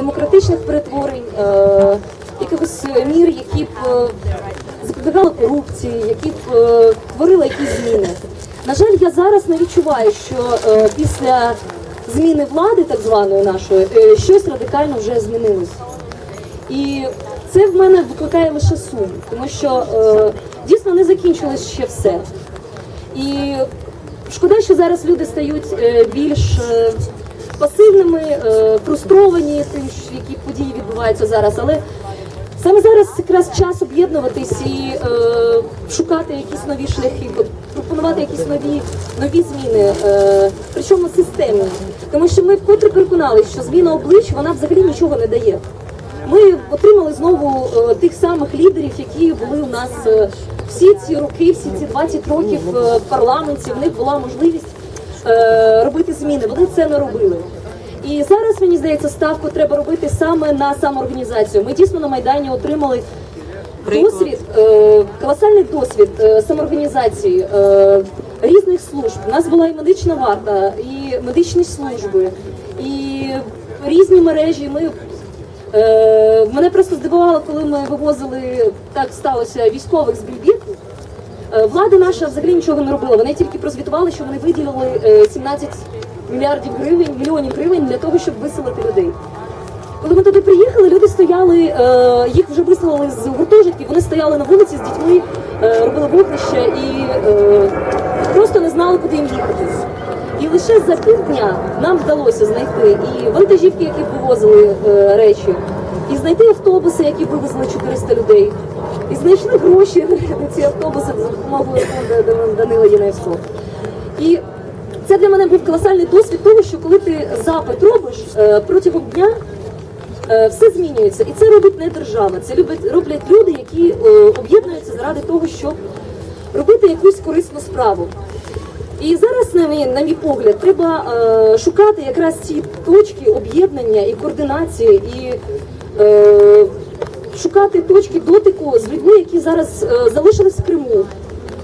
демократичних перетворень, е, якихось мір, які б е, запобігали корупції, які б е, творили якісь зміни. На жаль, я зараз не відчуваю, що е, після зміни влади, так званої нашої, е, щось радикально вже змінилось. І це в мене викликає лише сум, тому що е, дійсно не закінчилось ще все. І шкода, що зараз люди стають е, більш е, пасивними, е, фрустровані тим, які події відбуваються зараз. Але саме зараз якраз час об'єднуватись і е, шукати якісь нові шляхи, пропонувати якісь нові, нові зміни, е, причому системні. Тому що ми вкотре переконали, що зміна облич вона взагалі нічого не дає. Ми отримали знову е, тих самих лідерів, які були у нас е, всі ці роки, всі ці 20 років е, в парламенті. В них була можливість е, робити зміни. Вони це не робили. І зараз мені здається, ставку треба робити саме на самоорганізацію. Ми дійсно на майдані отримали досвід, е, колосальний досвід е, самоорганізації е, різних служб. У нас була і медична варта, і медичні служби, і різні мережі. Ми Е, мене просто здивувало, коли ми вивозили, так сталося, військових з Більбірки. Е, влада наша взагалі нічого не робила. Вони тільки прозвітували, що вони виділили е, 17 мільярдів гривень, мільйонів гривень для того, щоб виселити людей. Коли ми туди приїхали, люди стояли, е, їх вже виселили з гуртожитків, вони стояли на вулиці з дітьми, е, робили вогнище і е, просто не знали, куди їм їхати. І лише за півдня нам вдалося знайти і вантажівки, які вивозили е, речі, і знайти автобуси, які вивезли 400 людей, і знайшли гроші на ці автобуси за допомогою фонду Данила Єневського. І це для мене був колосальний досвід того, що коли ти запит робиш е, протягом дня, е, все змінюється. І це робить не держава, це роблять люди, які е, об'єднуються заради того, щоб робити якусь корисну справу. І зараз, на мій, на мій погляд, треба е, шукати якраз ці точки об'єднання і координації, і шукати точки дотику з людьми, які зараз е, залишились в Криму.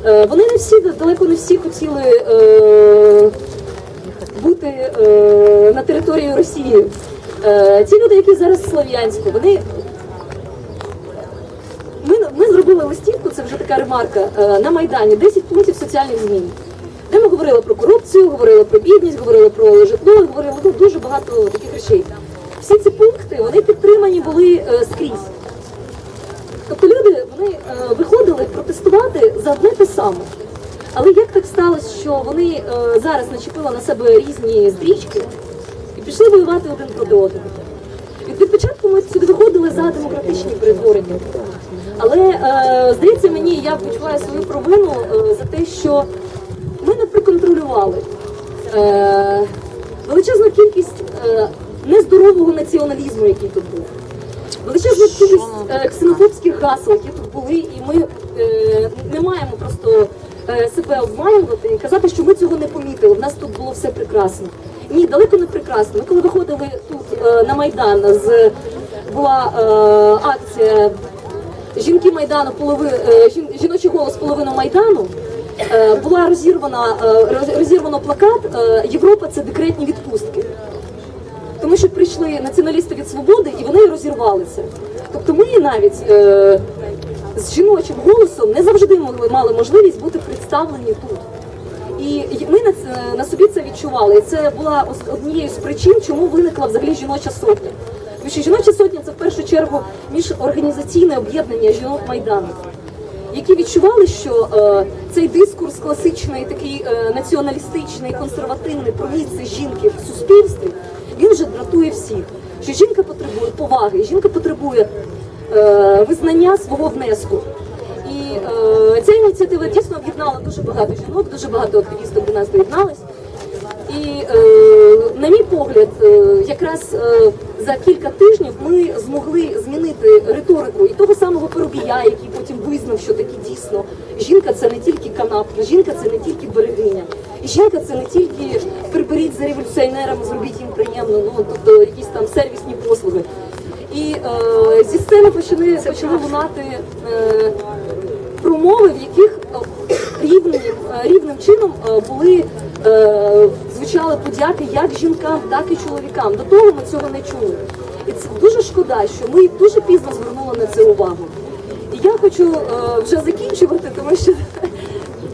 Е, вони не всі далеко не всі хотіли е, бути е, на території Росії. Е, ті люди, які зараз в Слов'янську, вони ми, ми зробили листівку, це вже така ремарка, е, на Майдані 10 пунктів соціальних змін. Де ми говорили про корупцію, говорили про бідність, говорили про житло, говорили ну, дуже багато таких речей. Всі ці пункти вони підтримані були е, скрізь. Тобто люди вони е, виходили протестувати за одне те саме. Але як так сталося, що вони е, зараз начепили на себе різні стрічки і пішли воювати один проти одного? Від, початку ми сюди виходили за демократичні перетворення. Але е, здається мені, я відчуваю свою провину за те, що ми не проконтролювали е, величезну кількість нездорового націоналізму, який тут був. Величезну кількість е, ксенофобських гасел, які тут були, і ми е, не маємо просто е, себе обманювати і казати, що ми цього не помітили. В нас тут було все прекрасно. Ні, далеко не прекрасно. Ми коли виходили тут е, на Майдан, з була е, акція жінки Майдану, полови, е, жін- жіночий голос половина Майдану. Була розірвана розірвано плакат Європа це декретні відпустки. Що прийшли націоналісти від свободи і вони розірвали це. Тобто ми навіть е, з жіночим голосом не завжди могли мали можливість бути представлені тут. І ми на, на собі це відчували. І це була однією з причин, чому виникла взагалі жіноча сотня. Тому що жіноча сотня це в першу чергу міжорганізаційне об'єднання жінок Майдану, які відчували, що е, цей дискурс класичний, такий е, націоналістичний, консервативний про місце жінки в суспільстві, він всіх. Що жінка потребує поваги, жінка потребує е, визнання свого внеску. І е, ця ініціатива дійсно об'єднала дуже багато жінок, дуже багато активістів до нас доєднались. І е, на мій погляд, е, якраз е, за кілька тижнів ми змогли змінити риторику і того самого Поробія, який потім визнав, що таки дійсно жінка це не тільки канапка, жінка це не тільки берегиня, жінка це не тільки приберіть за революціонерами, зробіть їм приємно, ну тобто якісь там сервісні послуги. І е, зі сцени почали почали лунати. Е, промови, в яких е, рівним, е, рівним чином е, були е, звучали подяки як жінкам, так і чоловікам. До того ми цього не чули. І це дуже шкода, що ми дуже пізно звернули на це увагу. І я хочу е, вже закінчувати, тому що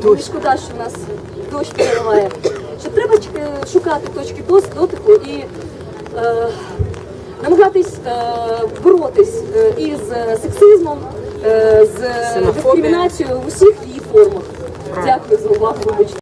мені шкода, що в нас дощ переливає. Що треба е, шукати точки дотику і е, намагатись е, боротись е, із е, сексизмом, е, з дискримінацією в усіх її формах. Дякую за увагу. Вибачте.